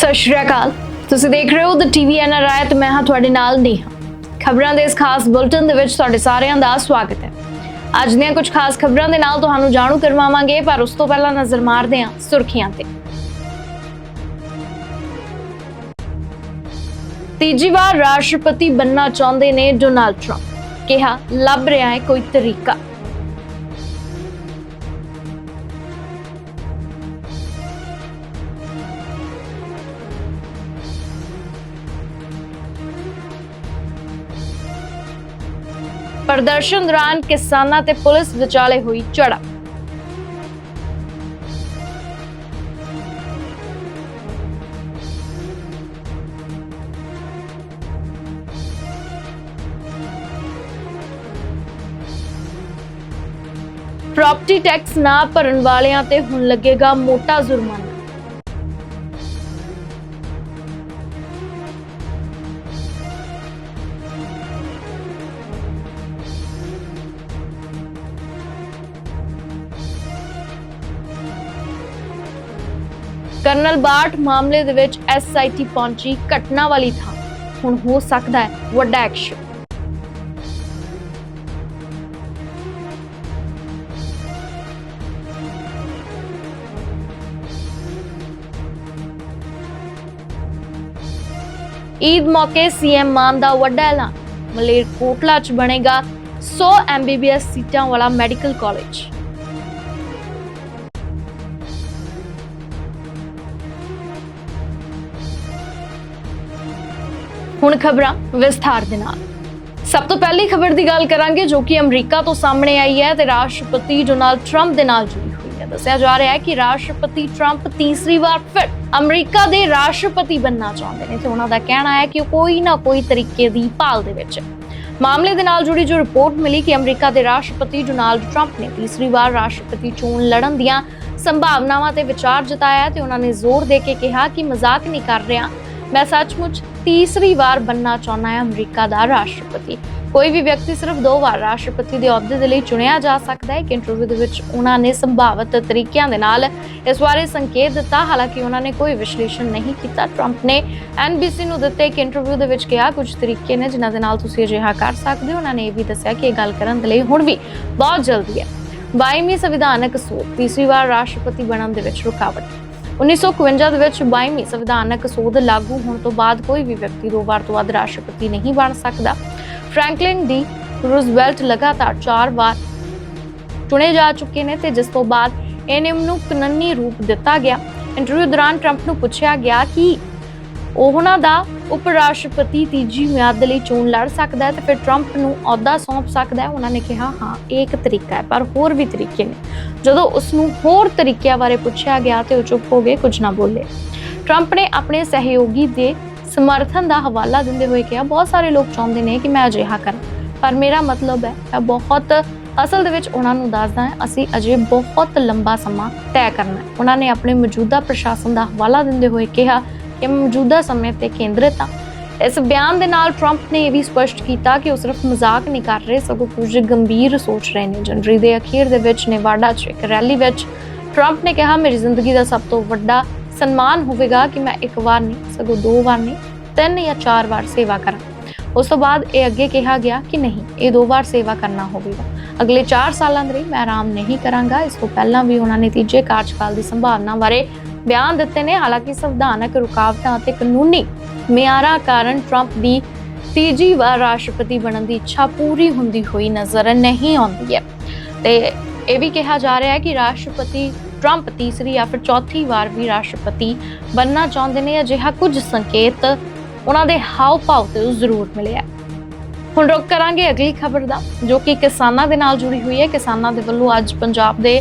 ਸਤਿ ਸ਼੍ਰੀ ਅਕਾਲ। ਤੁਸੀਂ ਦੇਖ ਰਹੇ ਹੋ ਦ ਟੀਵੀ ਐਨਆਰਆਈ ਤੇ ਮੈਂ ਹਾਂ ਤੁਹਾਡੇ ਨਾਲ ਨੇਹਾ। ਖਬਰਾਂ ਦੇ ਇਸ ਖਾਸ ਬੁਲਟਨ ਦੇ ਵਿੱਚ ਤੁਹਾਡੇ ਸਾਰਿਆਂ ਦਾ ਸਵਾਗਤ ਹੈ। ਅੱਜ ਦੀਆਂ ਕੁਝ ਖਾਸ ਖਬਰਾਂ ਦੇ ਨਾਲ ਤੁਹਾਨੂੰ ਜਾਣੂ ਕਰਵਾਵਾਂਗੇ, ਪਰ ਉਸ ਤੋਂ ਪਹਿਲਾਂ ਨਜ਼ਰ ਮਾਰਦੇ ਹਾਂ ਸੁਰਖੀਆਂ ਤੇ। ਤੀਜੀ ਵਾਰ ਰਾਸ਼ਟਰਪਤੀ ਬੰਨਣਾ ਚਾਹੁੰਦੇ ਨੇ ਡੋਨਾਲਡ ਟਰੰਪ ਕਿਹਾ, ਲੱਭ ਰਿਹਾ ਹੈ ਕੋਈ ਤਰੀਕਾ। ਪ੍ਰਦਰਸ਼ਨ ਦੌਰਾਨ ਕਿਸਾਨਾਂ ਤੇ ਪੁਲਿਸ ਵਿਚਾਲੇ ਹੋਈ ਝੜਪ ਪ੍ਰਾਪਰਟੀ ਟੈਕਸ ਨਾ ਭਰਨ ਵਾਲਿਆਂ ਤੇ ਹੁਣ ਲੱਗੇਗਾ ਮੋਟਾ ਜੁਰਮਾਨਾ। ਕਰਨਲ ਬਾਟ ਮਾਮਲੇ ਦੇ ਵਿੱਚ ਐਸਆਈਟੀ ਪਹੁੰਚੀ ਘਟਨਾ ਵਾਲੀ ਥਾਂ। ਹੁਣ ਹੋ ਸਕਦਾ ਹੈ ਵੱਡਾ ਐਕਸ਼ਨ। ਈਦ ਮੌਕੇ ਸੀਐਮ ਮਾਨ ਦਾ ਵੱਡਾ ਐਲਾਨ। ਮਲੇਰਕੋਟਲਾ 'ਚ ਬਣੇਗਾ 100 ਐਮਬੀਬੀਐਸ ਸੀਟਾਂ ਵਾਲਾ ਮੈਡੀਕਲ ਕਾਲਜ। ਹੁਣ ਖਬਰਾਂ ਵਿਸਥਾਰ ਦੇ ਨਾਲ। ਸਭ ਤੋਂ ਪਹਿਲੀ ਖਬਰ ਦੀ ਗੱਲ ਕਰਾਂਗੇ ਜੋ ਕਿ ਅਮਰੀਕਾ ਤੋਂ ਸਾਹਮਣੇ ਆਈ ਹੈ ਤੇ ਰਾਸ਼ਟਰਪਤੀ ਡੋਨਾਲਡ ਟਰੰਪ ਦੇ ਨਾਲ ਜੁੜੀ ਹੋਈ ਹੈ। ਦੱਸਿਆ ਜਾ ਰਿਹਾ ਹੈ ਕਿ ਰਾਸ਼ਟਰਪਤੀ ਟਰੰਪ ਤੀਸਰੀ ਵਾਰ ਫਿਰ ਅਮਰੀਕਾ ਦੇ ਰਾਸ਼ਟਰਪਤੀ ਬੰਨਣਾ ਚਾਹੁੰਦੇ ਨੇ ਤੇ ਉਹਨਾਂ ਦਾ ਕਹਿਣਾ ਹੈ ਕਿ ਕੋਈ ਨਾ ਕੋਈ ਤਰੀਕੇ ਦੀ ਭਾਲ ਦੇ ਵਿੱਚ ਮਾਮਲੇ ਦੇ ਨਾਲ ਜੁੜੀ ਜੋ ਰਿਪੋਰਟ ਮਿਲੀ ਕਿ ਅਮਰੀਕਾ ਦੇ ਰਾਸ਼ਟਰਪਤੀ ਡੋਨਾਲਡ ਟਰੰਪ ਨੇ ਤੀਸਰੀ ਵਾਰ ਰਾਸ਼ਟਰਪਤੀ ਚੋਣ ਲੜਨ ਦੀਆਂ ਸੰਭਾਵਨਾਵਾਂ ਤੇ ਵਿਚਾਰ ਜਤਾਇਆ ਤੇ ਉਹਨਾਂ ਨੇ ਜ਼ੋਰ ਦੇ ਕੇ ਕਿਹਾ ਕਿ ਮਜ਼ਾਕ ਨਹੀਂ ਕਰ ਰਿਹਾ ਮੈਂ ਸੱਚਮੁੱਚ ਤੀਸਰੀ ਵਾਰ ਬੰਨਣਾ ਚਾਹੁੰਦਾ ਹਾਂ ਅਮਰੀਕਾ ਦਾ ਰਾਸ਼ਟਰਪਤੀ। ਕੋਈ ਵੀ ਵਿਅਕਤੀ ਸਿਰਫ ਦੋ ਵਾਰ ਰਾਸ਼ਟਰਪਤੀ ਦੇ ਅਹੁਦੇ ਦੇ ਲਈ ਚੁਣਿਆ ਜਾ ਸਕਦਾ ਹੈ ਇੱਕ ਇੰਟਰਵਿਊ ਦੇ ਵਿੱਚ ਉਹਨਾਂ ਨੇ ਸੰਭਾਵਿਤ ਤਰੀਕਿਆਂ ਦੇ ਨਾਲ ਇਸ ਬਾਰੇ ਸੰਕੇਤ ਦਿੱਤਾ। ਹਾਲਾਂਕਿ ਉਹਨਾਂ ਨੇ ਕੋਈ ਵਿਸ਼ਲੇਸ਼ਣ ਨਹੀਂ ਕੀਤਾ। ਟਰੰਪ ਨੇ ਐਨਬੀਸੀ ਨੂੰ ਦਿੱਤੇ ਇੱਕ ਇੰਟਰਵਿਊ ਦੇ ਵਿੱਚ ਕਿਹਾ, ਕੁਝ ਤਰੀਕੇ ਨੇ ਜਿਨ੍ਹਾਂ ਦੇ ਨਾਲ ਤੁਸੀਂ ਅਜਿਹਾ ਕਰ ਸਕਦੇ ਹੋ। ਉਹਨਾਂ ਨੇ ਇਹ ਵੀ ਦੱਸਿਆ ਕਿ ਇਹ ਗੱਲ ਕਰਨ ਦੇ ਲਈ ਹੁਣ ਵੀ ਬਹੁਤ ਜਲਦੀ ਹੈ। 22ਵੀਂ ਸੰਵਿਧਾਨਕ ਸੋਧ ਤੀਸਰੀ ਵਾਰ ਰਾਸ਼ਟਰਪਤੀ ਬਣਨ ਦੇ ਵਿੱਚ ਰੁਕਾਵਟ। 1951 ਦੇ ਵਿੱਚ 22ਵੀਂ ਸੰਵਿਧਾਨਕ ਸੋਧ ਲਾਗੂ ਹੋਣ ਤੋਂ ਬਾਅਦ ਕੋਈ ਵੀ ਵਿਅਕਤੀ ਦੋ ਵਾਰ ਤੋਂ ਵੱਧ ਰਾਸ਼ਟਰਪਤੀ ਨਹੀਂ ਬਣ ਸਕਦਾ। ਫ੍ਰੈਂਕਲਿਨ ਡੀ ਰੂਜ਼ਵੈਲਟ ਲਗਾਤਾਰ 4 ਵਾਰ ਚੁਣੇ ਜਾ ਚੁੱਕੇ ਨੇ ਤੇ ਜਿਸ ਤੋਂ ਬਾਅਦ ਇਹ ਨਿਯਮ ਨੂੰ ਕਾਨੂੰਨੀ ਰੂਪ ਦਿੱਤਾ ਗਿਆ। ਇੰਟਰਵਿਊ ਦੌਰਾਨ ਟਰੰਪ ਨੂੰ ਪੁੱਛਿਆ ਗਿਆ ਕਿ ਉਹਨਾਂ ਦਾ ਉਪ ਰਾਸ਼ਟਰਪਤੀ ਤੀਜੀ ਮਿਆਦ ਦੇ ਲਈ ਚੋਣ ਲੜ ਸਕਦਾ ਹੈ ਤੇ ਫਿਰ ਟਰੰਪ ਨੂੰ ਅਹੁਦਾ ਸੌਂਪ ਸਕਦਾ ਹੈ। ਉਹਨਾਂ ਨੇ ਕਿਹਾ, ਹਾਂ, ਇਹ ਇੱਕ ਤਰੀਕਾ ਹੈ, ਪਰ ਹੋਰ ਵੀ ਤਰੀਕੇ ਨੇ। ਜਦੋਂ ਉਸ ਨੂੰ ਹੋਰ ਤਰੀਕਿਆਂ ਬਾਰੇ ਪੁੱਛਿਆ ਗਿਆ ਤੇ ਉਹ ਚੁੱਪ ਹੋ ਗਏ, ਕੁਝ ਨਾ ਬੋਲੇ। ਟਰੰਪ ਨੇ ਆਪਣੇ ਸਹਿਯੋਗੀ ਦੇ ਸਮਰਥਨ ਦਾ ਹਵਾਲਾ ਦਿੰਦੇ ਹੋਏ ਕਿਹਾ, ਬਹੁਤ ਸਾਰੇ ਲੋਕ ਚਾਹੁੰਦੇ ਨੇ ਕਿ ਮੈਂ ਅਜਿਹਾ ਕਰਾਂ, ਪਰ ਮੇਰਾ ਮਤਲਬ ਹੈ, ਮੈਂ ਬਹੁਤ ਅਸਲ ਦੇ ਵਿੱਚ ਉਹਨਾਂ ਨੂੰ ਦੱਸਦਾ ਹਾਂ, ਅਸੀਂ ਅਜੇ ਬਹੁਤ ਲੰਬਾ ਸਮਾਂ ਤੈਅ ਕਰਨਾ ਹੈ। ਉਹਨਾਂ ਨੇ ਆਪਣੇ ਮੌਜੂਦਾ ਪ੍ਰਸ਼ਾਸਨ ਦਾ ਹਵਾਲਾ ਦਿੰਦੇ ਹੋਏ ਕਿਹਾ ਕਿ ਮੈਂ ਮੌਜੂਦਾ ਸਮੇਂ ਤੇ ਕੇਂਦਰਿਤ ਹਾਂ ਇਸ ਬਿਆਨ ਦੇ ਨਾਲ ਟਰੰਪ ਨੇ ਇਹ ਵੀ ਸਪਸ਼ਟ ਕੀਤਾ ਕਿ ਉਹ ਸਿਰਫ ਮਜ਼ਾਕ ਨਹੀਂ ਕਰ ਰਹੇ, ਸਗੋਂ ਕੁਝ ਗੰਭੀਰ ਸੋਚ ਰਹੇ ਨੇ। ਜਨਵਰੀ ਦੇ ਅਖੀਰ ਦੇ ਵਿੱਚ ਨੇਵਾਡਾ 'ਚ ਇੱਕ ਰੈਲੀ ਵਿੱਚ ਟਰੰਪ ਨੇ ਕਿਹਾ, ਮੇਰੀ ਜ਼ਿੰਦਗੀ ਦਾ ਸਭ ਤੋਂ ਵੱਡਾ ਸਨਮਾਨ ਹੋਵੇਗਾ ਕਿ ਮੈਂ ਇੱਕ ਵਾਰ ਨਹੀਂ, ਸਗੋਂ ਦੋ ਵਾਰ ਨਹੀਂ, ਤਿੰਨ ਜਾਂ ਚਾਰ ਵਾਰ ਸੇਵਾ ਕਰਾਂ। ਉਸ ਤੋਂ ਬਾਅਦ ਇਹ ਅੱਗੇ ਕਿਹਾ ਗਿਆ ਕਿ ਨਹੀਂ, ਇਹ ਦੋ ਵਾਰ ਸੇਵਾ ਕਰਨਾ ਹੋਵੇਗਾ। ਅਗਲੇ 4 ਸਾਲਾਂ ਦੇ ਲਈ ਮੈਂ ਆਰਾਮ ਨਹੀਂ ਕਰਾਂਗਾ। ਇਸ ਤੋਂ ਪਹਿਲਾਂ ਵੀ ਉਹਨਾਂ ਨੇ ਤੀਜੇ ਕਾਰਜਕਾਲ ਦੀ ਸੰਭਾਵਨਾ ਬਾਰੇ ਬਿਆਨ ਦਿੱਤੇ ਨੇ। ਹਾਲਾਂਕਿ ਸੰਵਿਧਾਨਕ ਰੁਕਾਵਟਾਂ ਅਤੇ ਕਾਨੂੰਨੀ ਮਿਆਰਾਂ ਕਾਰਨ ਟਰੰਪ ਦੀ ਤੀਜੀ ਵਾਰ ਰਾਸ਼ਟਰਪਤੀ ਬਣਨ ਦੀ ਇੱਛਾ ਪੂਰੀ ਹੁੰਦੀ ਹੋਈ ਨਜ਼ਰ ਨਹੀਂ ਆਉਂਦੀ ਹੈ। ਤੇ ਇਹ ਵੀ ਕਿਹਾ ਜਾ ਰਿਹਾ ਹੈ ਕਿ ਰਾਸ਼ਟਰਪਤੀ ਟਰੰਪ ਤੀਸਰੀ ਜਾਂ ਫਿਰ ਚੌਥੀ ਵਾਰ ਵੀ ਰਾਸ਼ਟਰਪਤੀ ਬਣਨਾ ਚਾਹੁੰਦੇ ਨੇ। ਅਜਿਹਾ ਕੁਝ ਸੰਕੇਤ ਉਹਨਾਂ ਦੇ ਹਾਵ ਭਾਵ ਤੋਂ ਜ਼ਰੂਰ ਮਿਲਿਆ। ਹੁਣ ਰੁਕ ਕਰਾਂਗੇ ਅਗਲੀ ਖਬਰ ਦਾ, ਜੋ ਕਿ ਕਿਸਾਨਾਂ ਦੇ ਨਾਲ ਜੁੜੀ ਹੋਈ ਹੈ। ਕਿਸਾਨਾਂ ਦੇ ਵੱਲੋਂ ਅੱਜ ਪੰਜਾਬ ਦੇ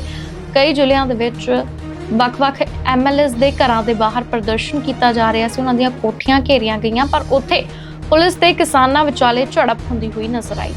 ਕਈ ਜ਼ਿਲ੍ਹਿਆਂ ਦੇ ਵਿੱਚ ਵੱਖ-ਵੱਖ ਐਮਐਲਏਸ ਦੇ ਘਰਾਂ ਦੇ ਬਾਹਰ ਪ੍ਰਦਰਸ਼ਨ ਕੀਤਾ ਜਾ ਰਿਹਾ ਸੀ, ਉਹਨਾਂ ਦੀਆਂ ਕੋਠੀਆਂ ਘੇਰੀਆਂ ਗਈਆਂ, ਪਰ ਉੱਥੇ ਪੁਲਿਸ ਤੇ ਕਿਸਾਨਾਂ ਵਿਚਾਲੇ ਝੜਪ ਹੁੰਦੀ ਹੋਈ ਨਜ਼ਰ ਆਈ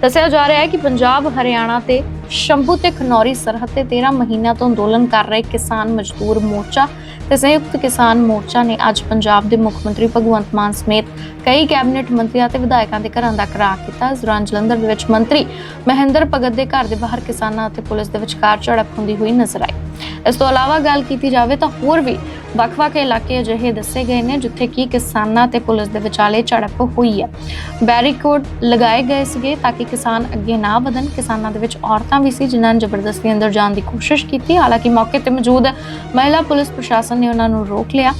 ਦੱਸਿਆ ਜਾ ਰਿਹਾ ਹੈ ਕਿ ਪੰਜਾਬ, ਹਰਿਆਣਾ ਤੇ ਸ਼ੰਭੂ ਤੇ ਖਨੌਰੀ ਸਰਹੱਦ ਤੇ 13 ਮਹੀਨਿਆਂ ਤੋਂ ਅੰਦੋਲਨ ਕਰ ਰਹੇ ਕਿਸਾਨ ਮਜ਼ਦੂਰ ਮੋਰਚਾ ਤੇ ਸੰਯੁਕਤ ਕਿਸਾਨ ਮੋਰਚਾ ਨੇ ਅੱਜ ਪੰਜਾਬ ਦੇ ਮੁੱਖ ਮੰਤਰੀ ਭਗਵੰਤ ਮਾਨ ਸਮੇਤ ਕਈ ਕੈਬਨਿਟ ਮੰਤਰੀਆਂ ਤੇ ਵਿਧਾਇਕਾਂ ਦੇ ਘਰਾਂ ਦਾ ਘਰਾਹ ਕੀਤਾ। ਇਸ ਦੌਰਾਨ ਜਲੰਧਰ ਦੇ ਵਿੱਚ ਮੰਤਰੀ ਮਹਿੰਦਰ ਭਗਤ ਦੇ ਘਰ ਦੇ ਬਾਹਰ ਕਿਸਾਨਾਂ ਅਤੇ ਪੁਲਿਸ ਦੇ ਵਿਚਕਾਰ ਝੜਪ ਹੁੰਦੀ ਹੋਈ ਨਜ਼ਰ ਆਈ। ਇਸ ਤੋਂ ਇਲਾਵਾ ਗੱਲ ਕੀਤੀ ਜਾਵੇ ਤਾਂ ਹੋਰ ਵੀ ਵੱਖ-ਵੱਖ ਇਲਾਕੇ ਅਜਿਹੇ ਦੱਸੇ ਗਏ ਨੇ ਜਿੱਥੇ ਕਿ ਕਿਸਾਨਾਂ ਤੇ ਪੁਲਿਸ ਦੇ ਵਿਚਾਲੇ ਝੜਪ ਹੋਈ ਹੈ। ਬੈਰੀਕੋਡ ਲਗਾਏ ਗਏ ਸੀਗੇ ਤਾਂ ਕਿ ਕਿਸਾਨ ਅੱਗੇ ਨਾ ਵਧਣ। ਕਿਸਾਨਾਂ ਦੇ ਵਿੱਚ ਔਰਤਾਂ ਵੀ ਸੀ ਜਿਨ੍ਹਾਂ ਨੇ ਜ਼ਬਰਦਸਤੀ ਅੰਦਰ ਜਾਣ ਦੀ ਕੋਸ਼ਿਸ਼ ਕੀਤੀ। ਹਾਲਾਂਕਿ ਮੌਕੇ ਤੇ ਮੌਜੂਦ ਮਹਿਲਾ ਪੁਲਿਸ ਪ੍ਰਸ਼ਾਸਨ ਨੇ ਉਹਨਾਂ ਨੂੰ ਰੋਕ ਲਿਆ।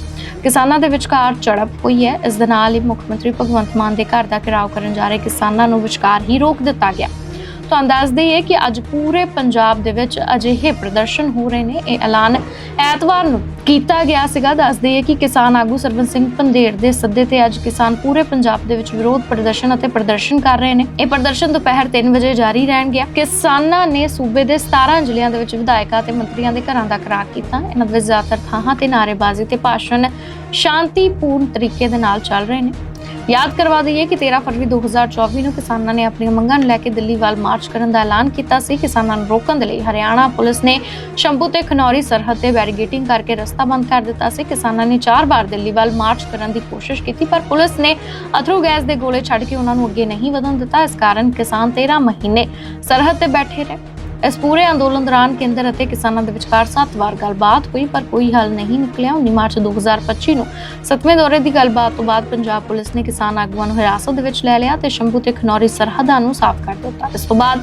ਕਿਸਾਨਾਂ ਦੇ ਵਿਚਕਾਰ ਝੜਪ ਹੋਈ ਹੈ। ਇਸ ਦੇ ਨਾਲ ਹੀ ਮੁੱਖ ਮੰਤਰੀ ਭਗਵੰਤ ਮਾਨ ਦੇ ਘਰ ਦਾ ਘਿਰਾਓ ਕਰਨ ਜਾ ਰਹੇ ਕਿਸਾਨਾਂ ਨੂੰ ਵਿਚਕਾਰ ਹੀ ਰੋਕ ਦਿੱਤਾ ਗਿਆ। ਤੁਹਾਨੂੰ ਦੱਸ ਦਈਏ ਕਿ ਅੱਜ ਪੂਰੇ ਪੰਜਾਬ ਦੇ ਵਿੱਚ ਅਜਿਹੇ ਪ੍ਰਦਰਸ਼ਨ ਹੋ ਰਹੇ ਨੇ। ਇਹ ਐਲਾਨ ਐਤਵਾਰ ਨੂੰ ਕੀਤਾ ਗਿਆ ਸੀਗਾ। ਦੱਸ ਦਈਏ ਕਿ ਕਿਸਾਨ ਆਗੂ ਸਰਵਨ ਸਿੰਘ ਪੰਧੇਰ ਦੇ ਸੱਦੇ ਤੇ ਅੱਜ ਕਿਸਾਨ ਪੂਰੇ ਪੰਜਾਬ ਦੇ ਵਿੱਚ ਵਿਰੋਧ ਪ੍ਰਦਰਸ਼ਨ ਅਤੇ ਪ੍ਰਦਰਸ਼ਨ ਕਰ ਰਹੇ ਨੇ। ਇਹ ਪ੍ਰਦਰਸ਼ਨ ਦੁਪਹਿਰ 3 ਵਜੇ ਜਾਰੀ ਰਹਿਣਗੇ ਕਿਸਾਨਾਂ ਨੇ ਸੂਬੇ ਦੇ 17 ਜ਼ਿਲ੍ਹਿਆਂ ਦੇ ਵਿੱਚ ਵਿਧਾਇਕਾਂ ਤੇ ਮੰਤਰੀਆਂ ਦੇ ਘਰਾਂ ਦਾ ਘਰਾਕ ਕੀਤਾ। ਇਹਨਾਂ ਦੇ ਵਿੱਚ ਜ਼ਿਆਦਾਤਰ ਥਾਂ ਤੇ ਨਾਅਰੇਬਾਜ਼ੀ ਤੇ ਭਾਸ਼ਣ ਸ਼ਾਂਤੀਪੂਰਨ ਤਰੀਕੇ ਦੇ ਨਾਲ ਚੱਲ ਰਹੇ ਨੇ। ਯਾਦ ਕਰਵਾ ਦਈਏ ਕਿ 13 ਫਰਵਰੀ 2024 ਨੂੰ ਕਿਸਾਨਾਂ ਨੇ ਆਪਣੀਆਂ ਮੰਗਾਂ ਨੂੰ ਲੈ ਕੇ ਦਿੱਲੀ ਵੱਲ ਮਾਰਚ ਕਰਨ ਦਾ ਐਲਾਨ ਕੀਤਾ ਸੀ। ਕਿਸਾਨਾਂ ਨੂੰ ਰੋਕਣ ਦੇ ਲਈ ਹਰਿਆਣਾ ਪੁਲਿਸ ਨੇ ਸ਼ੰਭੂ ਤੇ ਖਨੌਰੀ ਸਰਹੱਦ ਤੇ ਬੈਰੀਗੇਟਿੰਗ ਕਰਕੇ ਰਸਤਾ ਬੰਦ ਕਰ ਦਿੱਤਾ ਸੀ। ਕਿਸਾਨਾਂ ਨੇ ਚਾਰ ਵਾਰ ਦਿੱਲੀ ਵੱਲ ਮਾਰਚ ਕਰਨ ਦੀ ਕੋਸ਼ਿਸ਼ ਕੀਤੀ, ਪਰ ਪੁਲਿਸ ਨੇ ਅਥਰੂ ਗੈਸ ਦੇ ਗੋਲੇ ਛੱਡ ਕੇ ਉਹਨਾਂ ਨੂੰ ਅੱਗੇ ਨਹੀਂ ਵਧਣ ਦਿੱਤਾ। ਇਸ ਕਾਰਨ ਕਿਸਾਨ 13 ਮਹੀਨੇ ਸਰਹੱਦ ਤੇ ਬੈਠੇ ਰਹੇ। ਇਸ ਪੂਰੇ ਅੰਦੋਲਨ ਦੌਰਾਨ ਕੇਂਦਰ ਅਤੇ ਕਿਸਾਨਾਂ ਦੇ ਵਿਚਕਾਰ ਸੱਤ ਵਾਰ ਗੱਲਬਾਤ ਹੋਈ, ਪਰ ਕੋਈ ਹੱਲ ਨਹੀਂ ਨਿਕਲਿਆ। 19 ਮਾਰਚ 2025 ਨੂੰ ਸੱਤਵੇਂ ਦੌਰੇ ਦੀ ਗੱਲਬਾਤ ਤੋਂ ਬਾਅਦ ਪੰਜਾਬ ਪੁਲਿਸ ਨੇ ਕਿਸਾਨ ਆਗੂਆਂ ਨੂੰ ਹਿਰਾਸਤ ਦੇ ਵਿੱਚ ਲੈ ਲਿਆ ਤੇ ਸ਼ੰਭੂ ਤੇ ਖਨੌਰੀ ਸਰਹੱਦਾਂ ਨੂੰ ਸਾਫ਼ ਕਰ ਦਿੱਤਾ। ਇਸ ਤੋਂ ਬਾਅਦ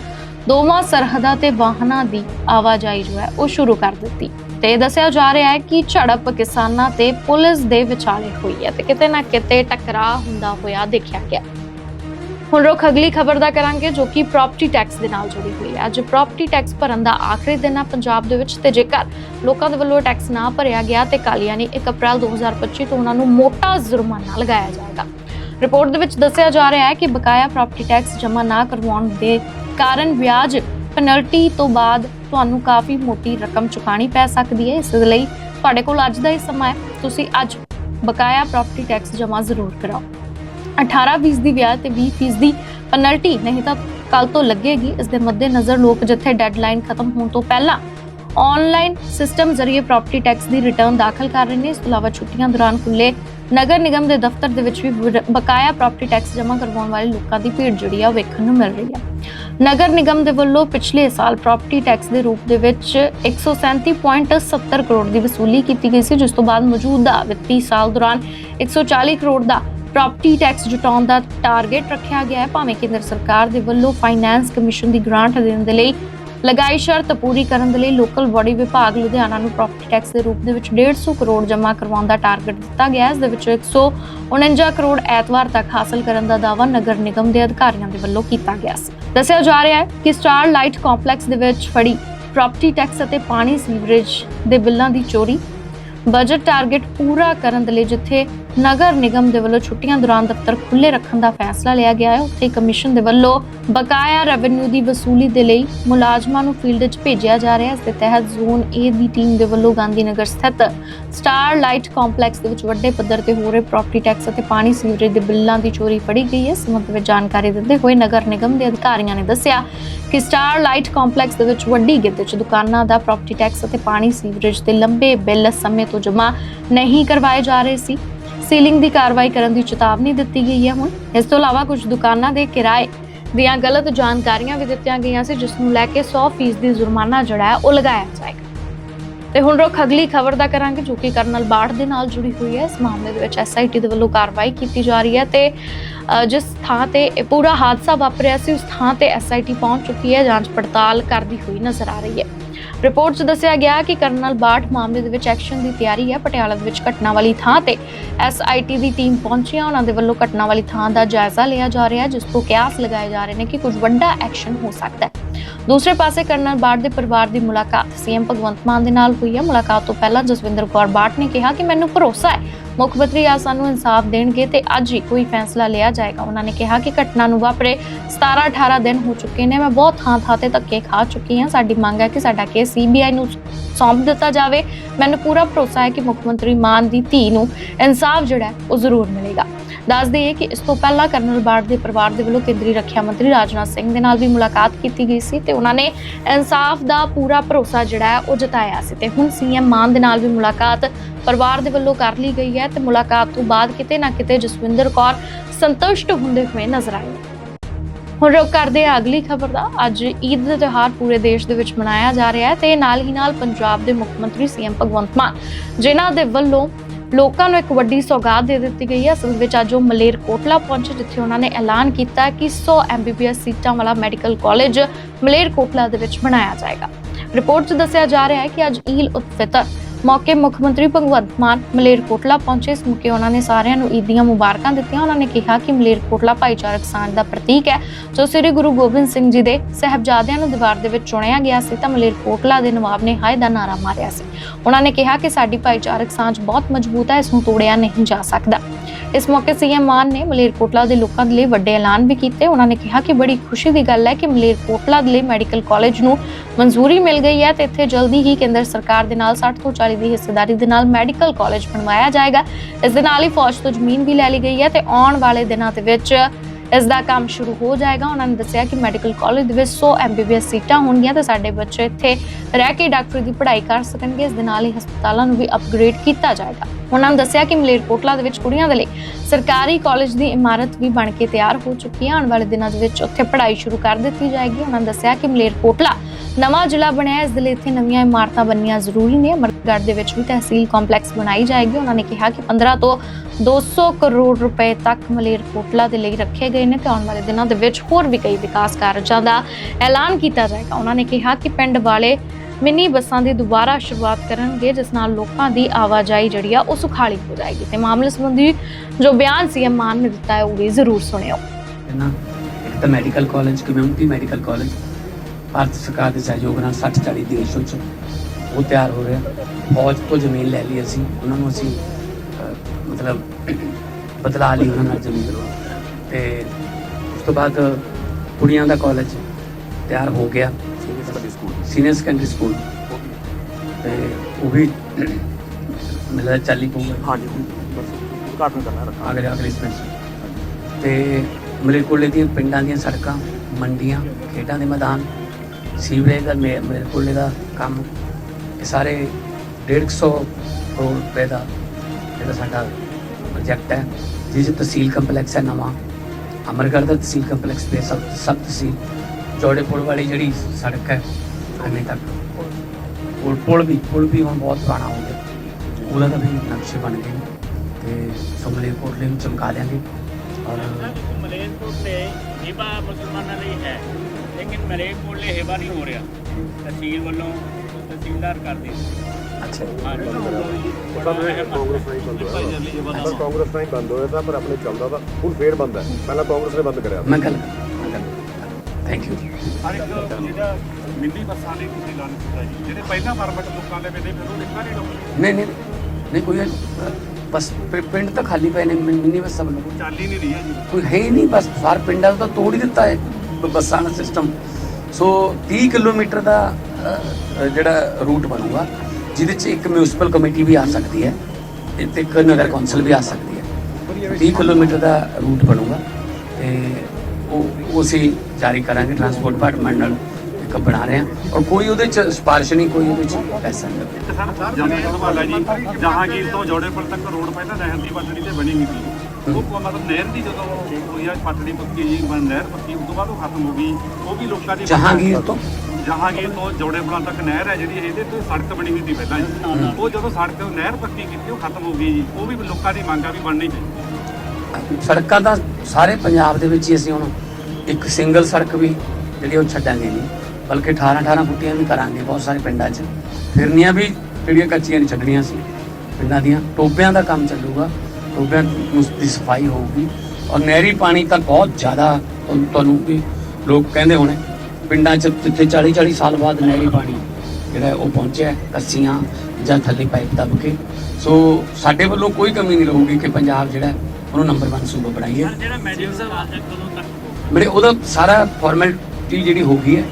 ਦੋਵਾਂ ਸਰਹੱਦਾਂ ਤੇ ਵਾਹਨਾਂ ਦੀ ਆਵਾਜਾਈ ਜੋ ਹੈ ਉਹ ਸ਼ੁਰੂ ਕਰ ਦਿੱਤੀ। ਤੇ ਦੱਸਿਆ ਜਾ ਰਿਹਾ ਹੈ ਕਿ ਝੜਪ ਕਿਸਾਨਾਂ ਤੇ ਪੁਲਿਸ ਦੇ ਵਿਚਾਲੇ ਹੋਈ ਹੈ ਤੇ ਕਿਤੇ ਨਾ ਕਿਤੇ ਟਕਰਾਅ ਹੁੰਦਾ ਹੋਇਆ ਦੇਖਿਆ ਗਿਆ। ਹੁਣ ਰੁਖ ਅਗਲੀ ਖਬਰ ਦਾ ਕਰਾਂਗੇ ਜੋ ਕਿ ਪ੍ਰਾਪਰਟੀ ਟੈਕਸ ਦੇ ਨਾਲ ਜੁੜੀ ਹੋਈ ਹੈ। ਅੱਜ ਪ੍ਰਾਪਰਟੀ ਟੈਕਸ ਭਰਨ ਦਾ ਆਖਰੀ ਦਿਨ ਆ ਪੰਜਾਬ ਦੇ ਵਿੱਚ ਤੇ ਜੇਕਰ ਲੋਕਾਂ ਦੇ ਵੱਲੋਂ ਟੈਕਸ ਨਾ ਭਰਿਆ ਗਿਆ ਤੇ ਕੱਲ੍ਹ ਯਾਨੀ 1 ਅਪ੍ਰੈਲ 2025 ਤੋਂ ਉਹਨਾਂ ਨੂੰ ਮੋਟਾ ਜੁਰਮਾਨਾ ਲਗਾਇਆ ਜਾਏਗਾ। ਰਿਪੋਰਟ ਦੇ ਵਿੱਚ ਦੱਸਿਆ ਜਾ ਰਿਹਾ ਹੈ ਕਿ ਬਕਾਇਆ ਪ੍ਰਾਪਰਟੀ ਟੈਕਸ ਜਮ੍ਹਾਂ ਨਾ ਕਰਵਾਉਣ ਦੇ ਕਾਰਨ ਵਿਆਜ ਪੈਨਲਟੀ ਤੋਂ ਬਾਅਦ ਤੁਹਾਨੂੰ ਕਾਫੀ ਮੋਟੀ ਰਕਮ ਚੁਕਾਣੀ ਪੈ ਸਕਦੀ ਹੈ। ਇਸ ਦੇ ਲਈ ਤੁਹਾਡੇ ਕੋਲ ਅੱਜ ਦਾ ਹੀ ਸਮਾਂ ਹੈ। ਤੁਸੀਂ ਅੱਜ ਬਕਾਇਆ ਪ੍ਰਾਪਰਟੀ ਟੈਕਸ ਜਮ੍ਹਾਂ ਜ਼ਰੂਰ ਕਰਾਓ। 18% ਦੀ ਵਿਆਜ ਤੇ 20% ਦੀ ਪੈਨਲਟੀ ਨਹੀਂ ਤਾਂ ਕੱਲ ਤੋਂ ਲੱਗੇਗੀ। ਇਸ ਦੇ ਮੱਦੇਨਜ਼ਰ ਲੋਕ ਜਿੱਥੇ ਡੈਡਲਾਈਨ ਖਤਮ ਹੋਣ ਤੋਂ ਪਹਿਲਾਂ ਆਨਲਾਈਨ ਸਿਸਟਮ ਜ਼ਰੀਏ ਪ੍ਰਾਪਰਟੀ ਟੈਕਸ ਦੀ ਰਿਟਰਨ ਦਾਖਲ ਕਰ ਰਹੇ ਨੇ। ਇਸ ਤੋਂ ਇਲਾਵਾ ਛੁੱਟੀਆਂ ਦੌਰਾਨ ਖੁੱਲੇ ਨਗਰ ਨਿਗਮ ਦੇ ਦਫ਼ਤਰ ਦੇ ਵਿੱਚ ਵੀ ਬਕਾਇਆ ਪ੍ਰਾਪਰਟੀ ਟੈਕਸ ਜਮ੍ਹਾਂ ਕਰਵਾਉਣ ਵਾਲੇ ਲੋਕਾਂ ਦੀ ਭੀੜ ਜਿਹੜੀ ਆ ਵੇਖਣ ਨੂੰ ਮਿਲ ਰਹੀ ਹੈ ਨਗਰ ਨਿਗਮ ਦੇ ਵੱਲੋਂ ਪਿਛਲੇ ਸਾਲ ਪ੍ਰਾਪਰਟੀ ਟੈਕਸ ਦੇ ਰੂਪ ਦੇ ਵਿੱਚ 137.70 ਕਰੋੜ ਦੀ ਵਸੂਲੀ ਕੀਤੀ ਗਈ ਸੀ, ਜਿਸ ਤੋਂ ਬਾਅਦ ਮੌਜੂਦਾ ਵਿੱਤੀ ਸਾਲ ਦੌਰਾਨ 140 ਕਰੋੜ ਦਾ ਪ੍ਰਾਪਰਟੀ ਟੈਕਸ ਜੁਟਾਉਣ ਦਾ ਟਾਰਗੇਟ ਰੱਖਿਆ ਗਿਆ ਹੈ। ਭਾਵੇਂ ਕੇਂਦਰ ਸਰਕਾਰ ਦੇ ਵੱਲੋਂ ਫਾਈਨੈਂਸ ਕਮਿਸ਼ਨ ਦੀ ਗ੍ਰਾਂਟ ਦੇਣ ਦੇ ਲਈ ਲਗਾਈ ਸ਼ਰਤ ਪੂਰੀ ਕਰਨ ਦੇ ਲਈ ਲੋਕਲ ਬਾਡੀ ਵਿਭਾਗ ਲੁਧਿਆਣਾ ਨੂੰ ਪ੍ਰਾਪਰਟੀ ਟੈਕਸ ਦੇ ਰੂਪ ਦੇ ਵਿੱਚ 150 ਕਰੋੜ ਜਮ੍ਹਾਂ ਕਰਵਾਉਣ ਦਾ ਟਾਰਗੇਟ ਦਿੱਤਾ ਗਿਆ ਹੈ। ਇਸ ਦੇ ਵਿੱਚੋਂ 149 ਕਰੋੜ ਐਤਵਾਰ ਤੱਕ ਹਾਸਲ ਕਰਨ ਦਾ ਦਾਅਵਾ ਨਗਰ ਨਿਗਮ ਦੇ ਅਧਿਕਾਰੀਆਂ ਦੇ ਵੱਲੋਂ ਕੀਤਾ ਗਿਆ ਸੀ। ਦੱਸਿਆ ਜਾ ਰਿਹਾ ਹੈ ਕਿ ਸਟਾਰ ਲਾਈਟ ਕੰਪਲੈਕਸ ਦੇ ਵਿੱਚ ਫੜੀ ਪ੍ਰਾਪਰਟੀ ਟੈਕਸ ਅਤੇ ਪਾਣੀ ਸੀਵਰੇਜ ਦੇ ਬਿੱਲਾਂ ਦੀ ਚੋਰੀ। ਬਜਟ ਟਾਰਗੇਟ ਪੂਰਾ ਕਰਨ ਦੇ ਲਈ ਜਿੱਥੇ ਨਗਰ ਨਿਗਮ ਦੇ ਵੱਲੋਂ ਛੁੱਟੀਆਂ ਦੌਰਾਨ ਦਫ਼ਤਰ ਖੁੱਲੇ ਰੱਖਣ ਦਾ ਫੈਸਲਾ ਲਿਆ ਗਿਆ ਹੈ। ਉੱਥੇ ਕਮਿਸ਼ਨ ਦੇ ਵੱਲੋਂ ਬਕਾਇਆ ਰੈਵਨਿਊ ਦੀ ਵਸੂਲੀ ਦੇ ਲਈ ਮੁਲਾਜ਼ਮਾਂ ਨੂੰ ਫੀਲਡ 'ਚ ਭੇਜਿਆ ਜਾ ਰਿਹਾ ਹੈ। ਇਸ ਦੇ ਤਹਿਤ ਜ਼ੋਨ ਏ ਦੀ ਟੀਮ ਦੇ ਵੱਲੋਂ ਗਾਂਧੀ ਨਗਰ ਸਥਿਤ ਸਟਾਰ ਲਾਈਟ ਕੰਪਲੈਕਸ ਦੇ ਵਿੱਚ ਵੱਡੇ ਪੱਧਰ ਤੇ ਹੋ ਰਹੇ ਪ੍ਰਾਪਰਟੀ ਟੈਕਸ ਅਤੇ ਪਾਣੀ ਸੀਵਰੇਜ ਦੇ ਬਿੱਲਾਂ ਦੀ ਚੋਰੀ ਫੜੀ ਗਈ ਹੈ। ਸੰਬੰਧ ਵਿੱਚ ਜਾਣਕਾਰੀ ਦਿੰਦੇ ਹੋਏ ਨਗਰ ਨਿਗਮ ਦੇ ਅਧਿਕਾਰੀਆਂ ਨੇ ਦੱਸਿਆ ਕਿ ਸਟਾਰ ਲਾਈਟ ਕੰਪਲੈਕਸ ਦੇ ਵਿੱਚ ਵੱਡੀ ਗਿਣਤੀ 'ਚ ਦੁਕਾਨਾਂ ਦਾ ਪ੍ਰਾਪਰਟੀ ਟੈਕਸ ਅਤੇ ਪਾਣੀ ਸੀਵਰੇਜ ਦੇ ਲੰਬੇ ਬਿੱਲ ਸਮੇਂ ਤੋਂ ਜਮ੍ਹਾਂ ਨਹੀਂ ਕਰਵਾਏ ਜਾ ਰਹੇ ਸੀ। ਸੀਲਿੰਗ ਦੀ ਕਾਰਵਾਈ ਕਰਨ ਦੀ ਚੇਤਾਵਨੀ ਦਿੱਤੀ ਗਈ ਹੈ ਹੁਣ। ਇਸ ਤੋਂ ਇਲਾਵਾ ਕੁਝ ਦੁਕਾਨਾਂ ਦੇ ਕਿਰਾਏ ਦੀਆਂ ਗਲਤ ਜਾਣਕਾਰੀਆਂ ਵੀ ਦਿੱਤੀਆਂ ਗਈਆਂ ਸੀ, ਜਿਸ ਨੂੰ ਲੈ ਕੇ 100% ਦੀ ਜੁਰਮਾਨਾ ਜਿਹੜਾ ਹੈ, ਉਹ ਲਗਾਇਆ ਜਾਏਗਾ। ਤੇ ਹੁਣ ਰੁਖ ਅਗਲੀ ਖਬਰ ਦਾ ਕਰਾਂਗੇ, ਜੋ ਕਿ ਕਰਨਲ ਬਾੜ ਦੇ ਨਾਲ ਜੁੜੀ ਹੋਈ ਹੈ। ਇਸ ਮਾਮਲੇ ਦੇ ਵਿੱਚ ਐਸਆਈਟੀ ਦੇ ਵੱਲੋਂ ਕਾਰਵਾਈ ਕੀਤੀ ਜਾ ਰਹੀ ਹੈ ਤੇ ਜਿਸ ਥਾਂ ਤੇ ਇਹ ਪੂਰਾ ਹਾਦਸਾ ਵਾਪਰਿਆ ਸੀ, ਉਸ ਥਾਂ ਤੇ ਐਸਆਈਟੀ ਪਹੁੰਚ ਚੁੱਕੀ ਹੈ, ਜਾਂਚ ਪੜਤਾਲ ਕਰਦੀ ਹੋਈ ਨਜ਼ਰ ਆ ਰਹੀ ਹੈ। ਰਿਪੋਰਟ 'ਚ ਦੱਸਿਆ ਗਿਆ ਕਿ ਕਰਨਲ ਬਾਠ ਮਾਮਲੇ ਦੇ ਵਿੱਚ ਐਕਸ਼ਨ ਦੀ ਤਿਆਰੀ ਹੈ। ਪਟਿਆਲਾ ਦੇ ਵਿੱਚ ਘਟਨਾ ਵਾਲੀ ਥਾਂ ਤੇ ਐਸਆਈਟੀ ਦੀ ਟੀਮ ਪਹੁੰਚੀ ਹੈ ਉਹਨਾਂ ਦੇ ਵੱਲੋਂ ਘਟਨਾ ਵਾਲੀ ਥਾਂ ਦਾ ਜਾਇਜ਼ਾ ਲਿਆ ਜਾ ਰਿਹਾ ਹੈ, ਜਿਸ ਤੋਂ ਕਿਆਸ ਲਗਾਏ ਜਾ ਰਹੇ ਨੇ ਕਿ ਕੁਝ ਵੱਡਾ ਐਕਸ਼ਨ ਹੋ ਸਕਦਾ ਹੈ। ਦੂਸਰੇ ਪਾਸੇ ਕਰਨਲ ਬਾਠ ਦੇ ਪਰਿਵਾਰ ਦੀ ਮੁਲਾਕਾਤ ਸੀਐਮ ਭਗਵੰਤ ਮਾਨ ਦੇ ਨਾਲ ਹੋਈ ਹੈ। ਮੁਲਾਕਾਤ ਤੋਂ ਪਹਿਲਾਂ ਜਸਵਿੰਦਰ ਕੌਰ ਬਾਠ ਨੇ ਕਿਹਾ ਕਿ ਮੈਨੂੰ ਭਰੋਸਾ ਹੈ ਮੁੱਖ ਮੰਤਰੀ ਆ ਸਾਨੂੰ ਇਨਸਾਫ ਦੇਣਗੇ ਤੇ ਅੱਜ ਹੀ ਕੋਈ ਫੈਸਲਾ ਲਿਆ ਜਾਏਗਾ। ਉਹਨਾਂ ਨੇ ਕਿਹਾ ਕਿ ਘਟਨਾ ਨੂੰ ਵਾਪਰੇ 17 18 ਦਿਨ ਹੋ ਚੁੱਕੇ ਨੇ। ਮੈਂ ਬਹੁਤ ਥਾਂ ਥਾਂ ਤੇ ਧੱਕੇ ਖਾ ਚੁੱਕੀ ਹਾਂ। ਸਾਡੀ ਮੰਗ ਹੈ ਕਿ ਸਾਡਾ ਕੇਸ ਸੀਬੀਆਈ ਨੂੰ ਸੌਂਪ ਦਿੱਤਾ ਜਾਵੇ। ਮੈਨੂੰ ਪੂਰਾ ਭਰੋਸਾ ਹੈ ਕਿ ਮੁੱਖ ਮੰਤਰੀ ਮਾਨ ਦੀ ਧੀ ਨੂੰ ਇਨਸਾਫ ਜਿਹੜਾ ਉਹ ਜ਼ਰੂਰ ਮਿਲੇਗਾ। ਦੱਸ ਦਈਏ ਕਿ ਇਸ ਤੋਂ ਪਹਿਲਾਂ ਕਰਨਲ ਬਾੜ ਦੇ ਪਰਿਵਾਰ ਦੇ ਵੱਲੋਂ ਕੇਂਦਰੀ ਰੱਖਿਆ ਮੰਤਰੀ ਰਾਜਨਾਥ ਸਿੰਘ ਦੇ ਨਾਲ ਵੀ ਮੁਲਾਕਾਤ ਕੀਤੀ ਗਈ ਸੀ ਤੇ ਉਹਨਾਂ ਨੇ ਇਨਸਾਫ ਦਾ ਪੂਰਾ ਭਰੋਸਾ ਜਿਹੜਾ ਹੈ, ਉਹ ਜਤਾਇਆ ਸੀ ਤੇ ਹੁਣ ਸੀਐਮ ਮਾਨ ਦੇ ਨਾਲ ਵੀ ਮੁਲਾਕਾਤ ਪਰਿਵਾਰ ਦੇ ਵੱਲੋਂ ਕਰ ਲਈ ਗਈ ਹੈ ਤੇ ਮੁਲਾਕਾਤ ਤੋਂ ਬਾਅਦ ਕਿਤੇ ਨਾ ਕਿਤੇ ਜਸਵਿੰਦਰ ਕੌਰ ਸੰਤੁਸ਼ਟ ਹੁੰਦੇ ਹੋਏ ਨਜ਼ਰ ਆਏ। ਹੁਣ ਰੁਕ ਕਰਦੇ ਹਾਂ ਅਗਲੀ ਖਬਰ ਦਾ। ਅੱਜ ਈਦ ਦਾ ਤਿਉਹਾਰ ਪੂਰੇ ਦੇਸ਼ ਦੇ ਵਿੱਚ ਮਨਾਇਆ ਜਾ ਰਿਹਾ ਹੈ ਤੇ ਨਾਲ ਹੀ ਨਾਲ ਪੰਜਾਬ ਦੇ ਮੁੱਖ ਮੰਤਰੀ ਸੀਐਮ ਭਗਵੰਤ ਮਾਨ, ਜਿਨ੍ਹਾਂ ਦੇ ਵੱਲੋਂ ਲੋਕਾਂ ਨੂੰ ਇੱਕ ਵੱਡੀ ਸੌਗਾਤ ਦੇ ਦਿੱਤੀ ਗਈ ਹੈ। ਅਸਲ ਵਿੱਚ ਅੱਜ ਉਹ ਮਲੇਰਕੋਟਲਾ ਪਹੁੰਚੇ, ਜਿੱਥੇ ਉਹਨਾਂ ਨੇ ਐਲਾਨ ਕੀਤਾ ਕਿ 100 ਐਮਬੀਬੀਐਸ ਸੀਟਾਂ ਵਾਲਾ ਮੈਡੀਕਲ ਕਾਲਜ ਮਲੇਰਕੋਟਲਾ ਦੇ ਵਿੱਚ ਬਣਾਇਆ ਜਾਏਗਾ। ਰਿਪੋਰਟ 'ਚ ਦੱਸਿਆ ਜਾ ਰਿਹਾ ਹੈ ਕਿ ਅੱਜ ਈਲ ਉਲ ਫਿਤਰ ਮੌਕੇ ਮੁੱਖ ਮੰਤਰੀ ਭਗਵੰਤ ਮਾਨ ਮਲੇਰਕੋਟਲਾ ਪਹੁੰਚੇ। ਇਸ ਮੌਕੇ ਉਹਨਾਂ ਨੇ ਸਾਰਿਆਂ ਨੂੰ ਈਦ ਦੀਆਂ ਮੁਬਾਰਕਾਂ ਦਿੱਤੀਆਂ। ਉਹਨਾਂ ਨੇ ਕਿਹਾ ਕਿ ਮਲੇਰਕੋਟਲਾ ਭਾਈਚਾਰਕ ਸਾਂਝ ਦਾ ਪ੍ਰਤੀਕ ਹੈ। ਜੋ ਸ੍ਰੀ ਗੁਰੂ ਗੋਬਿੰਦ ਸਿੰਘ ਜੀ ਦੇ ਸਹਿਬਜ਼ਾਦਿਆਂ ਨੂੰ ਦੀਵਾਰ ਦੇ ਵਿੱਚ ਚੁਣਿਆ ਗਿਆ ਸੀ, ਤਾਂ ਮਲੇਰਕੋਟਲਾ ਦੇ ਨਵਾਬ ਨੇ ਹਾਏ ਦਾ ਨਾਰਾ ਮਾਰਿਆ ਸੀ। ਉਹਨਾਂ ਨੇ ਕਿਹਾ ਕਿ ਸਾਡੀ ਭਾਈਚਾਰਕ ਸਾਂਝ ਬਹੁਤ ਮਜ਼ਬੂਤ ਹੈ, ਇਸ ਨੂੰ ਤੋੜਿਆ ਨਹੀਂ ਜਾ ਸਕਦਾ। ਇਸ ਮੌਕੇ ਸੀਐਮ ਮਾਨ ਨੇ ਮਲੇਰਕੋਟਲਾ ਦੇ ਲੋਕਾਂ ਦੇ ਲਈ ਵੱਡੇ ਐਲਾਨ ਵੀ ਕੀਤੇ। ਉਹਨਾਂ ਨੇ ਕਿਹਾ ਕਿ ਬੜੀ ਖੁਸ਼ੀ ਦੀ ਗੱਲ ਹੈ ਕਿ ਮਲੇਰਕੋਟਲਾ ਦੇ ਲਈ ਮੈਡੀਕਲ ਕਾਲਜ ਨੂੰ ਮਨਜ਼ੂਰੀ ਮਿਲ ਗਈ ਹੈ ਤੇ ਇੱਥੇ ਜਲਦੀ ਹੀ ਕੇਂਦਰ ਸਰਕਾਰ ਦੇ ਨਾਲ 60 ਤੋਂ 40 ਦੀ ਹਿੱਸੇਦਾਰੀ ਦੇ ਨਾਲ ਮੈਡੀਕਲ ਕਾਲਜ ਬਣਵਾਇਆ ਜਾਏਗਾ। ਇਸ ਦੇ ਨਾਲ ਹੀ ਫੌਜ ਤੋਂ ਜ਼ਮੀਨ ਵੀ ਲੈ ਲਈ ਗਈ ਹੈ ਤੇ ਆਉਣ ਵਾਲੇ ਦਿਨਾਂ ਦੇ ਵਿੱਚ ਇਸ ਦਾ ਕੰਮ ਸ਼ੁਰੂ ਹੋ ਜਾਏਗਾ। ਉਹਨਾਂ ਨੇ ਦੱਸਿਆ ਕਿ ਮੈਡੀਕਲ ਕਾਲਜ ਦੇ ਵਿੱਚ 100 ਐਮਬੀਬੀਐਸ ਸੀਟਾਂ ਹੋਣਗੀਆਂ ਤੇ ਸਾਡੇ ਬੱਚੇ ਇੱਥੇ ਰਹਿ ਕੇ ਡਾਕਟਰੀ ਦੀ ਪੜ੍ਹਾਈ ਕਰ ਸਕਣਗੇ। ਇਸ ਦੇ ਨਾਲ ਹੀ ਹਸਪਤਾਲਾਂ ਨੂੰ ਵੀ ਅਪਗ੍ਰੇਡ ਕੀਤਾ ਜਾਏਗਾ। ਉਹਨਾਂ ਨੇ ਦੱਸਿਆ ਕਿ ਮਲੇਰਕੋਟਲਾ ਦੇ ਵਿੱਚ ਕੁੜੀਆਂ ਦੇ ਲਈ ਸਰਕਾਰੀ ਕਾਲਜ ਦੀ ਇਮਾਰਤ ਵੀ ਬਣ ਕੇ ਤਿਆਰ ਹੋ ਚੁੱਕੀ ਹੈ ਆਉਣ ਵਾਲੇ ਦਿਨਾਂ ਦੇ ਵਿੱਚ ਉੱਥੇ ਪੜ੍ਹਾਈ ਸ਼ੁਰੂ ਕਰ ਦਿੱਤੀ ਜਾਏਗੀ। ਉਹਨਾਂ ਨੇ ਦੱਸਿਆ ਕਿ ਮਲੇਰਕੋਟਲਾ ਨਵਾਂ ਜ਼ਿਲ੍ਹਾ ਬਣਿਆ ਹੈ, ਇਸ ਦੇ ਲਈ ਇੱਥੇ ਨਵੀਆਂ ਇਮਾਰਤਾਂ ਬਣਨੀਆਂ ਜ਼ਰੂਰੀ ਨੇ। ਅਮਰਗੜ੍ਹ ਦੇ ਵਿੱਚ ਵੀ ਤਹਿਸੀਲ ਕੰਪਲੈਕਸ ਬਣਾਈ ਜਾਏਗੀ। ਉਹਨਾਂ ਨੇ ਕਿਹਾ ਕਿ 15 ਤੋਂ 200 ਕਰੋੜ ਰੁਪਏ ਤੱਕ ਮਲੇਰਕੋਟਲਾ ਦੇ ਲਈ ਰੱਖੇ ਗਏ ਨੇ ਤੇ ਆਉਣ ਵਾਲੇ ਦਿਨਾਂ ਦੇ ਵਿੱਚ ਹੋਰ ਵੀ ਕਈ ਵਿਕਾਸ ਕਾਰਜਾਂ ਦਾ ਐਲਾਨ ਕੀਤਾ ਜਾਏਗਾ। ਉਹਨਾਂ ਨੇ ਕਿਹਾ ਕਿ ਪਿੰਡ ਵਾਲੇ ਮਿੰਨੀ ਬੱਸਾਂ ਦੀ ਦੁਬਾਰਾ ਸ਼ੁਰੂਆਤ ਕਰਨਗੇ, ਜਿਸ ਨਾਲ ਲੋਕਾਂ ਦੀ ਆਵਾਜਾਈ ਜਿਹੜੀ ਆ, ਉਹ ਸੁਖਾਲੀ ਹੋ ਜਾਏਗੀ। ਤੇ ਮਾਮਲੇ ਸੰਬੰਧੀ ਜੋ ਬਿਆਨ ਸੀਐਮ ਮਾਨ ਨੇ ਦਿੱਤਾ ਹੈ, ਉਹ ਵੀ ਜ਼ਰੂਰ ਸੁਣਿਓ। ਨਾ, ਇੱਕ ਤਾਂ medical college community medical college? Bharat ਸਰਕਾਰ ਦੇ ਸਹਿਯੋਗ ਨਾਲ 60 40 ਦੇਸ਼ ਵਿੱਚ ਉਹ ਤਿਆਰ ਹੋ ਰਿਹਾ। ਫੌਜ ਤੋਂ ਜ਼ਮੀਨ ਲੈ ਲਈ ਅਸੀਂ, ਉਹਨਾਂ ਨੂੰ ਅਸੀਂ ਮਤਲਬ ਬਦਲਾ ਲਈ ਉਹਨਾਂ ਨਾਲ ਜ਼ਮੀਨ ਤੇ ਉਸ ਤੋਂ ਬਾਅਦ ਕੁੜੀਆਂ ਦਾ ਕਾਲਜ ਤਿਆਰ ਹੋ ਗਿਆ। ਸੀਨੀਅਰ ਸੈਕੰਡਰੀ ਸਕੂਲ ਤੇ ਉਹ ਵੀ ਮਿਲਦਾ ਚੱਲੀ ਪਊਗਾ ਹਾਂਜੀ ਬਸ ਉਦਘਾਟਨ ਕਰਨਾ ਰੱਖਾਂ ਅਗਲੇ ਅਗਲੇ ਸਮੇਂ ਤੇ ਮਲੇਰਕੋਟਲੇ ਦੀਆਂ ਪਿੰਡਾਂ ਦੀਆਂ ਸੜਕਾਂ ਮੰਡੀਆਂ ਖੇਡਾਂ ਦੇ ਮੈਦਾਨ ਸੀਵਰੇਜ ਦਾ ਮੇ- ਮਲੇਰਕੋਟਲੇ ਦਾ ਕੰਮ ਇਹ ਸਾਰੇ 150 ਕਰੋੜ ਰੁਪਏ ਦਾ ਜਿਹੜਾ ਸਾਡਾ ਪ੍ਰੋਜੈਕਟ ਹੈ ਜਿਸ 'ਚ ਤਹਿਸੀਲ ਕੰਪਲੈਕਸ ਹੈ ਨਵਾਂ। ਅਮਰਗੜ੍ਹ ਦਾ ਤਹਿਸੀਲ ਕੰਪਲੈਕਸ ਤੇ ਸਬ ਸਬ ਤਹਿਸੀਲ। ਜੋੜੇਪੁਰ ਵਾਲੀ ਜਿਹੜੀ ਸੜਕ ਹੈ ਅੰਨੇ ਤੱਕ ਪੁਲ ਪੁਲ ਵੀ ਪੁਲ ਵੀ ਹੁਣ ਬਹੁਤ ਪੁਰਾਣਾ ਹੋ ਗਿਆ ਉਹਦਾ ਤਾਂ ਵੀ ਨਕਸ਼ੇ ਬਣ ਗਏ ਨੇ ਤੇ ਸੋ ਮਲੇਰਕੋਟਲੇ ਨੂੰ ਚਮਕਾ ਦਿਆਂਗੇ ਔਰ ਮਲੇਰਕੋਟਲੇ ਹਿਬਾ ਮੁਸਲਮਾਨਾਂ ਲਈ ਹੈ ਲੇਕਿਨ ਮਲੇਰਕੋਟਲੇ ਹਿਬਾ ਨਹੀਂ ਹੋ ਰਿਹਾ ਤਹਿਸੀਲ ਵੱਲੋਂ ਤਹਿਸੀਲਦਾਰ ਕਰਦੇ ਅੱਛਾ ਹਾਂਜੀ ਸਾਨੂੰ ਇਹ ਕਾਂਗਰਸ ਨਾਲ ਹੀ ਬੰਦ ਹੋਇਆ ਪਰ ਕਾਂਗਰਸ ਨਾਲ ਹੀ ਬੰਦ ਹੋਇਆ ਤਾਂ ਪਰ ਆਪਣੇ ਚੱਲਦਾ ਤਾਂ ਹੁਣ ਫੇਰ ਬੰਦ ਹੈ ਪਹਿਲਾਂ ਕਾਂਗਰਸ ਨੇ ਬੰਦ ਕਰਿਆ ਮੈਂ ਗੱਲ ਥੈਂਕ ਯੂ ਹਰ ਇੱਕ ਜਿਹੜਾ ਮਿੰਨੀ ਬੱਸਾਂ ਲਈ ਤੁਸੀਂ ਐਲਾਨ ਕੀਤਾ ਜੀ। ਜਿਹੜੇ ਪਹਿਲਾਂ ਪਰਮਿਟ ਲੋਕਾਂ ਦੇ ਵੇਲੇ ਫਿਰ ਉਹ ਨਿਕਲਾ ਨਹੀਂ ਲੋਕ ਨਹੀਂ ਨਹੀਂ। ਨਹੀਂ ਕੋਈ ਅ, ਬਸ ਪਿ- ਪਿੰਡ ਤਾਂ ਖਾਲੀ ਪਏ ਨੇ ਮਿ- ਮਿੰਨੀ ਬੱਸਾਂ ਵੱਲੋਂ। ਚੱਲ ਹੀ ਨਹੀਂ ਰਹੀ ਹੈ ਜੀ। ਕੋਈ ਹੈ ਹੀ ਨਹੀਂ ਬਸ। ਸਾਰ ਪਿੰਡਾਂ ਦਾ ਤਾਂ ਤੋੜ ਹੀ ਦਿੱਤਾ ਹੈ ਬ- ਬੱਸਾਂ ਦਾ ਸਿਸਟਮ ਸੋ 30 ਕਿਲੋਮੀਟਰ ਦਾ ਅ, ਅ, ਜਿਹੜਾ ਰੂਟ ਬਣੂਗਾ ਜਿਹਦੇ 'ਚ ਇੱਕ ਮਿਊਨਿਸਪਲ ਕਮੇਟੀ ਵੀ ਆ ਸਕਦੀ ਹੈ ਤੇ ਤੇ ਇੱਕ ਨਗਰ ਕੌਂਸਲ ਵੀ ਆ ਸਕਦੀ ਹੈ। 30 ਕਿਲੋਮੀਟਰ ਦਾ ਰੂਟ ਬਣੂਗਾ ਤੇ ਉਹ ਉਹ ਅਸੀਂ ਜਾਰੀ ਕਰਾਂਗੇ ਟਰਾਂਸਪੋਰਟ ਡਿਪਾਰਟਮੈਂਟ ਨਾਲ। ਇੱਕ ਬਣਾ ਰਹੇ ਹਾਂ। ਔਰ ਕੋਈ ਉਹਦੇ 'ਚ ਸਿਫਾਰਿਸ਼ ਨਹੀਂ ਕੋਈ ਉਹਦੇ 'ਚ ਪੈਸਾ ਨਹੀਂ। ਜੀ ਜਹਾਂਗੀਰ ਤੋਂ ਜੋੜੇਪੁਰ ਤੱਕ ਰੋਡ ਪਹਿਲਾਂ ਨਹਿਰ ਦੀ ਪਟੜੀ ਤੇ ਬਣੀ ਹੋਈ ਸੀ ਉਹ ਕੋ- ਮਤਲਬ ਨਹਿਰ ਦੀ ਜਦੋਂ ਹੋਈ ਆ ਪਟੜੀ ਪੱਕੀ ਜੀ ਬਣ ਨਹਿਰ ਪੱਕੀ ਉਸ ਤੋਂ ਬਾਅਦ ਉਹ ਖਤਮ ਹੋ ਗਈ। ਉਹ ਵੀ ਲੋਕਾਂ ਦੀ ਜਹਾਂਗੀਰ ਤੋਂ? ਜਹਾਂਗੀਰ ਤੋਂ ਜੋੜੇਪੁਰਾਂ ਤੱਕ ਨਹਿਰ ਹੈ ਜਿਹੜੀ ਇਹਦੇ ਤੇ ਸੜਕ ਬਣੀ ਹੋਈ ਸੀ ਪਹਿਲਾਂ ਜੀ। ਉਹ ਜਦੋਂ ਸੜਕ ਨਹਿਰ ਪੱਕੀ ਕੀਤੀ ਉਹ ਖਤਮ ਹੋ ਗਈ ਜੀ। ਉਹ ਵੀ ਲੋਕਾਂ ਦੀ ਮੰਗ ਆ ਵੀ ਬਣਨੀ ਚਾਹੀਦੀ ਸੜਕਾਂ ਦਾ ਸਾਰੇ ਪੰਜਾਬ ਦੇ ਵਿੱਚ ਹੀ ਅਸੀਂ ਹੁਣ ਇੱਕ ਸਿੰਗਲ ਸੜਕ ਵੀ ਜਿਹੜੀ ਉਹ ਛੱਡਾਂਗੇ ਨਹੀਂ। ਬਲਕਿ 18 18 ਫੁੱਟੀਆਂ ਵੀ ਕਰਾਂਗੇ ਬਹੁਤ ਸਾਰੇ ਪਿੰਡਾਂ 'ਚ। ਫਿਰਨੀਆਂ ਵੀ ਜਿਹੜੀਆਂ ਕੱਚੀਆਂ ਨਹੀਂ ਛੱਡਣੀਆਂ ਸੀ। ਪਿੰਡਾਂ ਦੀਆਂ ਟੋਬਿਆਂ ਦਾ ਕੰਮ ਚੱਲੂਗਾ। ਟੋਬਿਆਂ ਦੀ ਸਫ਼ਾਈ ਹੋਊਗੀ ਔਰ ਨਹਿਰੀ ਪਾਣੀ ਤਾਂ ਬਹੁਤ ਜ਼ਿਆਦਾ ਤੁਹਾਨੂੰ- ਵੀ ਲੋਕ ਕਹਿੰਦੇ ਹੋਣੇ ਪਿੰਡਾਂ 'ਚ ਜਿੱਥੇ 40 40 ਸਾਲ ਬਾਅਦ ਨਹਿਰੀ ਪਾਣੀ ਜਿਹੜਾ ਉਹ ਪਹੁੰਚਿਆ ਕੱਸੀਆਂ ਜਾਂ ਥੱਲੇ ਪਾਈਪ ਦੱਬ ਕੇ। ਸੋ ਸਾਡੇ ਵੱਲੋਂ ਕੋਈ ਕਮੀ ਨਹੀਂ ਰਹੂਗੀ ਕਿ ਪੰਜਾਬ ਜਿਹੜਾ ਉਹਨੂੰ ਨੰਬਰ 1 ਸੂਬਾ ਬਣਾਈਏ। ਜਿਹੜਾ ਮੈਡੀਕਲ ਕਾਲਜ ਕਦੋਂ ਤੱਕ ਮੇਰੇ ਉਹਦਾ ਸਾਰਾ ਫਾਰਮੈਲਿਟੀ ਜਿਹੜੀ ਹੋ ਗਈ ਹੈ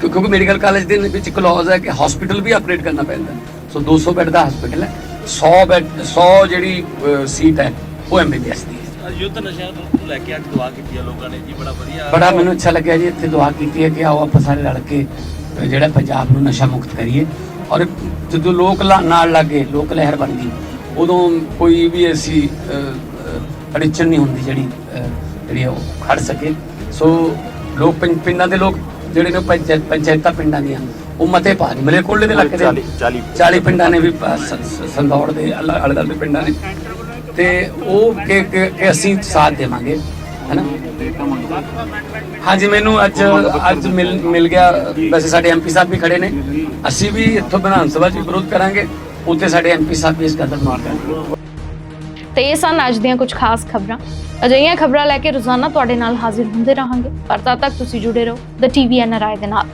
ਕਿਉਂਕਿ ਮੈਡੀਕਲ ਕਾਲਜ ਦੇ ਵਿੱਚ ਕਲੌਜ਼ ਹੈ ਕਿ ਹਸਪੀਟਲ ਵੀ ਅਪਗ੍ਰੇਡ ਕਰਨਾ ਪੈਂਦਾ। ਹੈ। ਸੋ 200 ਬੈੱਡ ਦਾ ਹਸਪੀਟਲ ਹੈ। 100 ਬੈੱਡ 100 ਜਿਹੜੀ ਸੀਟ ਹੈ ਉਹ ਐਮਬੀਬੀਐਸ ਦੀ ਹੈ। ਯੁੱਧ ਨਸ਼ਿਆਂ ਨੂੰ ਲੈ ਕੇ ਅੱਜ ਦੁਆ ਕੀਤੀ ਆ ਲੋਕਾਂ ਨੇ। ਜੀ ਬੜਾ ਵਧੀਆ। ਬੜਾ ਮੈਨੂੰ ਅੱਛਾ ਲੱਗਿਆ ਜੀ ਇੱਥੇ ਦੁਆ ਕੀਤੀ ਹੈ ਕਿ ਆਓ ਆਪਾਂ ਸਾਰੇ ਰਲ ਕੇ ਜਿਹੜਾ ਪੰਜਾਬ ਨੂੰ ਨਸ਼ਾ ਮੁਕਤ ਕਰੀਏ। ਔਰ ਜਦੋਂ ਲੋਕ ਨਾਲ ਲੱਗੇ ਲੋਕ ਲਹਿਰ ਬਣ ਗਈ ਉਦੋਂ ਕੋਈ ਵੀ ਐਸੀ ਅ, ਅ, ਅੜਚਨ ਨਹੀਂ ਹੁੰਦੀ ਜਿਹੜੀ ਜਿਹੜੀ ਉਹ ਖੜ ਸਕੇ। ਸੋ ਲੋਕ ਪਿੰਡਾਂ ਦੇ ਲੋਕ ਜਿਹੜੇ ਨੇ ਪੰਚਾਇਤ ਪੰਚਾਇਤਾਂ ਪਿੰਡਾਂ ਦੀਆਂ ਉਹ ਮਤੇ ਪਾ ਨਹੀਂ ਮਲੇਰਕੋਟਲੇ ਦੇ ਇਲਾਕੇ ਦੇ 40 40 ਪਿੰਡਾਂ ਨੇ ਵੀ ਸੰਦੌੜ ਦੇ ਅਲੱਗ ਅਲੱਗ ਪਿੰਡਾਂ ਨੇ। ਤੇ ਉਹ ਕਿ ਕਿ ਅਸੀਂ ਸਾਥ ਦੇਵਾਂਗੇ ਹੈਨਾ? ਹਾਂਜੀ ਮੈਨੂੰ ਅੱਜ ਅੱਜ ਮਿਲ ਮਿਲ ਗਿਆ। ਵੈਸੇ ਸਾਡੇ ਐਮਪੀ ਸਾਹਿਬ ਵੀ ਖੜੇ ਨੇ। ਅਸੀਂ ਵੀ ਇੱਥੋਂ ਵਿਧਾਨ ਸਭਾ 'ਚ ਵਿਰੋਧ ਕਰਾਂਗੇ। ਉੱਥੇ ਸਾਡੇ ਐਮਪੀ ਸਾਹਿਬ ਵੀ ਇਸ ਕਦਮ ਮਾਰ ਕਰਨਗੇ। ਤੇ ਇਹ ਸਨ ਅੱਜ ਦੀਆਂ ਕੁਝ ਖਾਸ ਖਬਰਾਂ। ਅਜਿਹੀਆਂ ਖਬਰਾਂ ਲੈ ਕੇ ਰੋਜ਼ਾਨਾ ਤੁਹਾਡੇ ਨਾਲ ਹਾਜ਼ਰ ਹੁੰਦੇ ਰਹਾਂਗੇ। ਪਰ ਤਦ ਤੱਕ ਤੁਸੀਂ ਜੁੜੇ ਰਹੋ। ਦ ਟੀਵੀ ਐਨਆਰਆਈ ਦੇ ਨਾਲ।